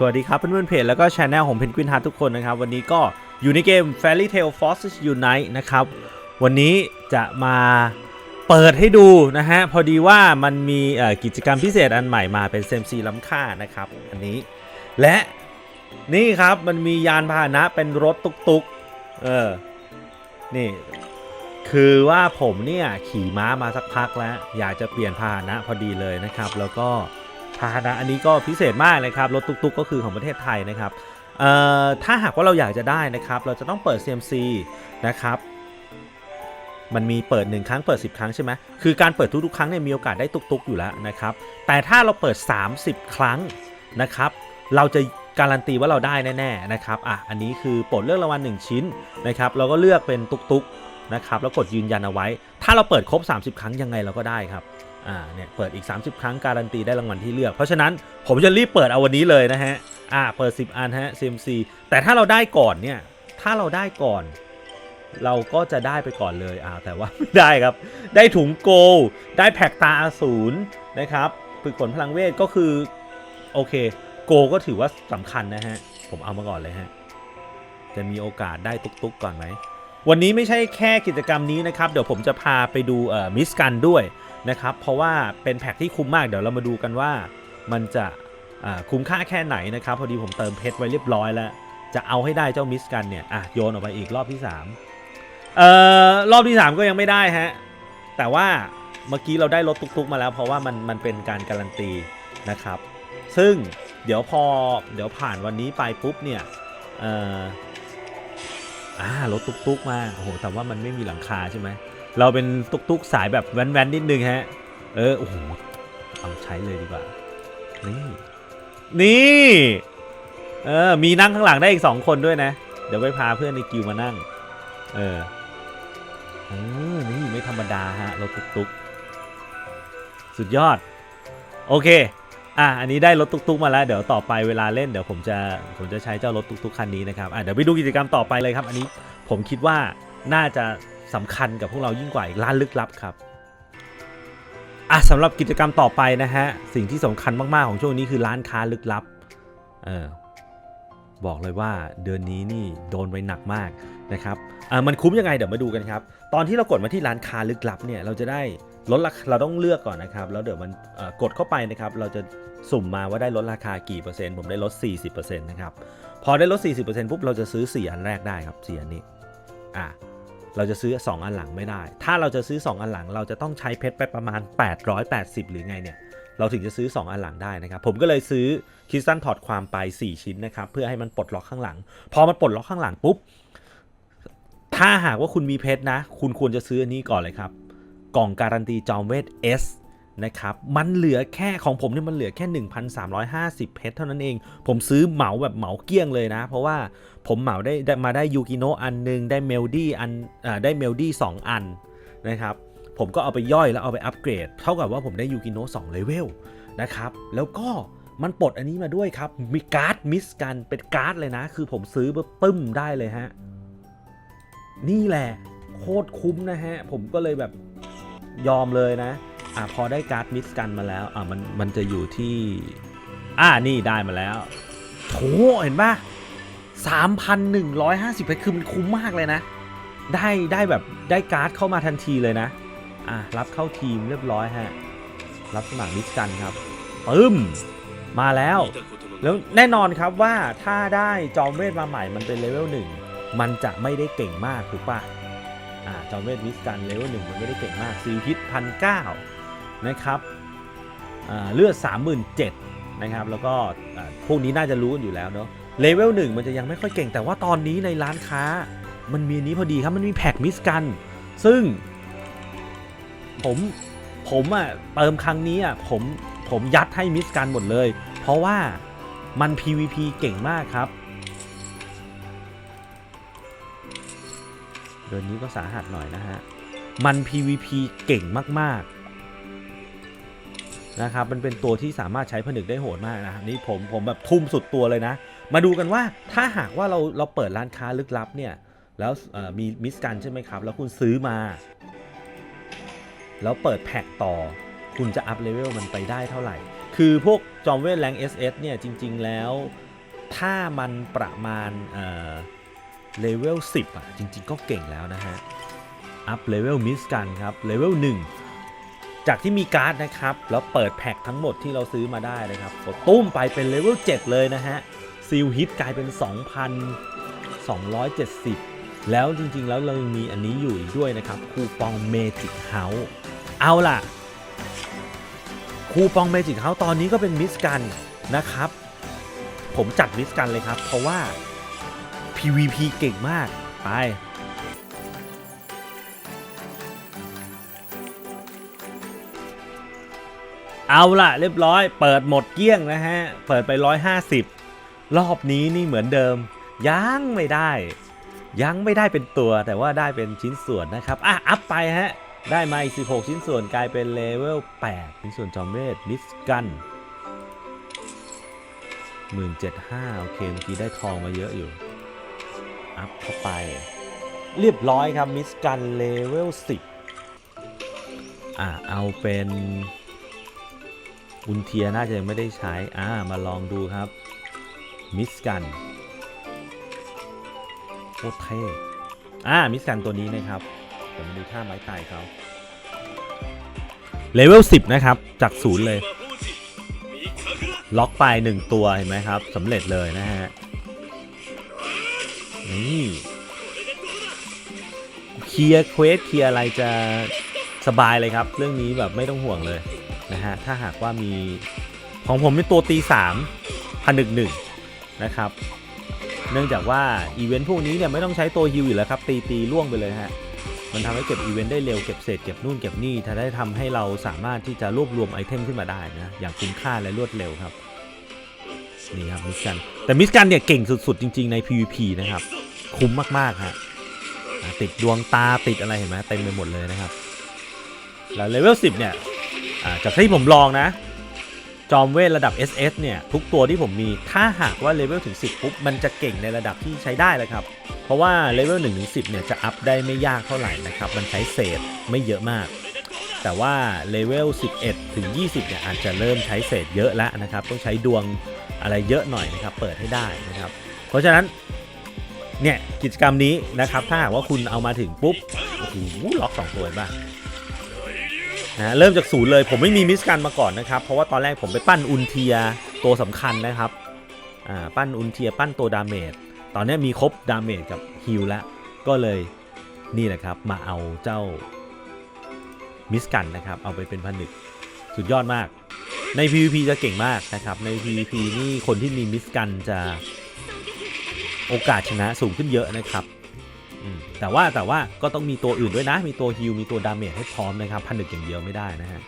สวัสดีครับเพื่อนๆเพจแล้วก็ช anel ของเพนกวินฮาร์ทุกคนนะครับ วันนี้ก็อยู่ในเกม Fairy Tail Forces Unite นะครับ วันนี้จะมาเปิดให้ดูนะฮะ พอดีว่ามันมีกิจกรรมพิเศษอันใหม่มาเป็นเซมซีล้ำค่านะครับ อันนี้ และนี่ครับมันมียานพาหนะเป็นรถตุกๆ เออ นี่คือว่าผมเนี่ยขี่ม้ามาสักพักแล้ว อยากจะเปลี่ยนพาหนะพอดีเลยนะครับ แล้วก็ พาหนะอันนี้ก็พิเศษมากเลยครับรถตุกๆก็คือของประเทศไทยนะครับเอ่อถ้าหากว่าเราอยากจะได้นะครับ เราจะต้องเปิด CMC นะครับมันมีเปิด 1 ครั้งเปิด 10 ครั้งใช่ไหมคือการเปิดทุกๆครั้งเนี่ยมีโอกาสได้ตุกๆอยู่แล้วนะครับ แต่ถ้าเราเปิด 30 ครั้งนะครับ เราจะการันตีว่าเราได้แน่ๆนะครับอะอันนี้คือปลดเลือกรางวัล1ชิ้นนะครับเราก็เลือกเป็นตุกๆนะครับแล้วกดยืนยันเอาไว้ ถ้าเราเปิดครบ 30 ครั้งยังไงเราก็ได้ครับ อ่าเนี่ยเปิดอีก 30 ครั้งการันตีได้รางวัลที่เลือก เพราะฉะนั้นผมจะรีบเปิดเอาวันนี้เลยนะฮะอ่าเปิด 10 อันฮะ CMC แต่ถ้าเราได้ก่อนเนี่ยถ้าเราได้ก่อน เราก็จะได้ไปก่อนเลยอ่าแต่ว่าไม่ได้ครับ ได้ถุงโกลได้แพ็กตาอสูรนะครับฝึกฝนพลังเวทก็คือโอเค โกก็ถือว่าสำคัญนะฮะ ผมเอามาก่อนเลยฮะ จะมีโอกาสได้ตุกๆก่อนไหม วันนี้ไม่ใช่แค่กิจกรรมนี้นะครับ เดี๋ยวผมจะพาไปดูเอ่อมิสกันด้วย นะครับ เพราะว่าเป็นแพ็กที่คุ้มมากเดี๋ยวเรามาดูกันว่า มันจะคุ้มค่าแค่ไหนนะครับ พอดีผมเติมเพชรไว้เรียบร้อยแล้ว จะเอาให้ได้เจ้ามิสกันเนี่ยอะโยนออกไปอีกรอบที่3เอ่อรอบที่ 3 ก็ยังไม่ได้ฮะแต่ว่าเมื่อกี้เราได้รถตุกๆมาแล้ว เพราะว่ามันมันเป็นการการันตีนะครับ ซึ่งเดี๋ยวพอเดี๋ยวผ่านวันนี้ไปปุ๊บเนี่ยเอ่ออ่ารถตุกๆมาโอ้โหแต่ว่ามันไม่มีหลังคาใช่ไหม เราเป็นตุกๆสายแบบแว้นๆนิดนึงฮะ เออ โอ้โห เอาใช้เลยดีกว่า นี่ นี่ เออ มีนั่งข้างหลังได้อีกสองคนด้วยนะ เดี๋ยวไปพาเพื่อนในกิวมานั่ง เออ เออ นี่ไม่ธรรมดาฮะ รถตุกๆ สุดยอด โอเค อะ อันนี้ได้รถตุกๆมาแล้ว เดี๋ยวต่อไปเวลาเล่นเดี๋ยวผมจะ ผมจะใช้เจ้ารถตุกๆคันนี้นะครับ อะ เดี๋ยวไปดูกิจกรรมต่อไปเลยครับ อันนี้ผมคิดว่าน่าจะ สำคัญกับพวกเรายิ่งกว่าอีกร้านลึกลับครับอะสำหรับกิจกรรมต่อไปนะฮะสิ่งที่สำคัญมากๆของช่วงนี้คือร้านค้าลึกลับเออบอกเลยว่าเดือนนี้นี่โดนไปหนักมากนะครับอ่ามันคุ้มยังไงเดี๋ยวมาดูกันครับ ตอนที่เรากดมาที่ร้านค้าลึกลับเนี่ยเราจะได้ลดราคาเราต้องเลือกก่อนนะครับ แล้วเดี๋ยวมันกดเข้าไปนะครับ เราจะสุ่มมาว่าได้ลดราคากี่เปอร์เซ็นต์ผมได้ลด 40%นะครับพอได้ลด 40%ปุ๊บเราจะซื้อ 4 อันแรกได้ครับ4อันนี้อะ เราจะซื้อ 2 อันหลังไม่ได้ ถ้าเราจะซื้อ 2 อันหลัง เราจะต้องใช้เพชรไปประมาณ 880 หรือไงเนี่ย เราถึงจะซื้อ 2 อันหลังได้นะครับ ผมก็เลยซื้อคริสตันถอดความไป 4 ชิ้นนะครับ เพื่อให้มันปลดล็อกข้างหลัง พอมันปลดล็อกข้างหลังปุ๊บ ถ้าหากว่าคุณมีเพชรนะ คุณควรจะซื้ออันนี้ก่อนเลยครับ กล่องการันตีจอมเวท S นะครับ มันเหลือแค่ของผมเนี่ยมันเหลือแค่ 1,350 เพชรเท่านั้นเอง ผมซื้อเหมาแบบเหมาเกลี้ยงเลยนะ เพราะว่าผมเหมาได้มาได้ยูกิโนะอันหนึง ได้เมลดี้อันอได้เมลดี้สองอันนะครับ ผมก็เอาไปย่อยแล้วเอาไปอัปเกรด เท่ากับว่าผมได้ยูกิโนะ2เลเวลนะครับ แล้วก็มันปลดอันนี้มาด้วยครับ มีการ์ดมิสกันเป็นการ์ดเลยนะ คือผมซื้อปุ๊บปึ้มได้เลยฮะ นี่แหละ โคตรคุ้มนะฮะ ผมก็เลยแบบยอมเลยนะ อะพอได้การ์ดมิสกันมาแล้วอะมันมันจะอยู่ที่ อ่านี่ได้มาแล้วโถเห็นปะ3,150เพชรคือมันคุ้มมากเลยนะ ได้ได้แบบได้การ์ดเข้ามาทันทีเลยนะ อะรับเข้าทีมเรียบร้อยฮะ รับสมัครมิสกันครับปึ้มมาแล้ว แล้วแน่นอนครับว่าถ้าได้จอมเวทมาใหม่มันเป็นเลเวลหนึ่งมันจะไม่ได้เก่งมากถูกปะอ่าจอมเวทมิสกันเลเวลหนึ่งมันไม่ได้เก่งมากซีพิษพันเก้า นะครับเลือด37,000นะครับแล้วก็พวกนี้น่าจะรู้กันอยู่แล้วเนาะเลเวลหนึ่งมันจะยังไม่ค่อยเก่งแต่ว่าตอนนี้ในร้านค้า มันมีนี้พอดีครับมันมีแพ็กมิสกัน ซึ่ง ผมผมอะเติมครั้งนี้อะผมผมยัดให้มิสกันหมดเลย เพราะว่ามัน PVP เก่งมากครับเดือนนี้ก็สาหัสหน่อยนะฮะ มัน PVP เก่งมาก ๆ นะครับมันเป็นตัวที่สามารถใช้ผนึกได้โหดมากนะครับนี่ผมผมแบบทุ่มสุดตัวเลยนะ มาดูกันว่าถ้าหากว่าเราเราเปิดร้านค้าลึกลับเนี่ยแล้วมีมิสกันใช่ไหมครับ แล้วคุณซื้อมา แล้วเปิดแพ็กต่อ คุณจะอัพเลเวลมันไปได้เท่าไหร่ คือพวกจอมเวทแรง SS เนี่ยจริง ๆ แล้ว ถ้ามันประมาณเอ่อเลเวล10 อะ จริง ๆ ก็เก่งแล้วนะฮะ อัพเลเวลมิสกันครับเลเวล1 จากที่มีการ์ดนะครับ แล้วเปิดแพ็คทั้งหมดที่เราซื้อมาได้นะครับกดตุ้มไปเป็นเลเวล7เลยนะฮะซีลฮิตกลายเป็น 2,270 แล้วจริงๆ แล้วเรายังมีอันนี้อยู่อีกด้วยนะครับคูปองเมจิกเฮาส์เอาล่ะ คูปองเมจิกเฮาส์ตอนนี้ก็เป็นมิสกันนะครับ ผมจัดมิสกันเลยครับ เพราะว่า PVP เก่งมาก ไป เอาล่ะ เรียบร้อย เปิดหมดเกลี้ยงนะฮะ เปิดไป 150 รอบนี้นี่เหมือนเดิม ยังไม่ได้ ยังไม่ได้เป็นตัวแต่ว่าได้เป็นชิ้นส่วนนะครับ อะ อัพไปฮะ ได้มาอีก 16 ชิ้นส่วนกลายเป็นเลเวล 8 ชิ้นส่วนจอมเวทมิสกัน175โอเคเมื่อกี้ได้ทองมาเยอะอยู่ อัพเข้าไป เรียบร้อยครับมิสกันเลเวล 10 อะ เอาเป็น อุนเทียน่าจะยังไม่ได้ใช้ อ่า มาลองดูครับ มิสกันโคตรเท่อ่า มิสกันตัวนี้นะครับ เดี๋ยวมาดูท่าไม้ตายเขาเลเวล10 นะครับ จากศูนย์เลย ล็อกไป1ตัว เห็นไหมครับสำเร็จเลยนะฮะ นี่เคลียร์เควสเคลียร์อะไรจะสบายเลยครับ เรื่องนี้แบบไม่ต้องห่วงเลย นะฮะถ้าหากว่ามีของผมเป็นตัวตี3พันหนึ่งหนึ่งนะครับ เนื่องจากว่าอีเวนต์พวกนี้เนี่ยไม่ต้องใช้ตัวฮิวอยู่แล้วครับ ตีตีล่วงไปเลยฮะมันทำให้เก็บอีเวนต์ได้เร็วเก็บเศษเก็บนู่นเก็บนี่ถ้าได้ทำให้เราสามารถที่จะรวบรวมไอเทมขึ้นมาได้นะอย่างคุ้มค่าและรวดเร็วครับนี่ครับมิสกันแต่มิสกันเนี่ยเก่งสุดๆจริง ๆใน PVP นะครับคุ้มมากๆฮะติดดวงตาติดอะไรเห็นไหมเต็มไปหมดเลยนะครับแล้วเลเวล10เนี่ย จากที่ผมลองนะ จอมเวทระดับ SS เนี่ย ทุกตัวที่ผมมีถ้าหากว่าเลเวลถึง 10 ปุ๊บ มันจะเก่งในระดับที่ใช้ได้เลยครับ เพราะว่าเลเวล1ถึง10 เนี่ย จะอัพได้ไม่ยากเท่าไหร่นะครับ มันใช้เศษไม่เยอะมาก แต่ว่าเลเวล 11 ถึง 20 เนี่ยอาจจะเริ่มใช้เศษเยอะแล้วนะครับ ต้องใช้ดวงอะไรเยอะหน่อยนะครับ เปิดให้ได้นะครับ เพราะฉะนั้นเนี่ยกิจกรรมนี้นะครับถ้าหากว่าคุณเอามาถึงปุ๊บโอ้โหล็อก2ตัวบ้าง นะเริ่มจากศูนย์เลยผมไม่มีมิสกันมาก่อนนะครับ เพราะว่าตอนแรกผมไปปั้นอุนเทียตัวสำคัญนะครับอ่าปั้นอุนเทียปั้นตัวดาเมจตอนนี้มีครบดาเมจกับฮิลแล้วก็เลยนี่แหละครับมาเอาเจ้ามิสกันนะครับ เอาไปเป็นพันหนึ่งสุดยอดมาก ใน PVP จะเก่งมากนะครับ ใน PVP นี่คนที่มีมิสกันจะโอกาสชนะสูงขึ้นเยอะนะครับ แต่ว่าแต่ว่าก็ต้องมีตัวอื่นด้วยนะ มีตัวฮิลมีตัวดาเมจให้พร้อมนะครับพันหนึ่งอย่างเดียวไม่ได้นะฮะ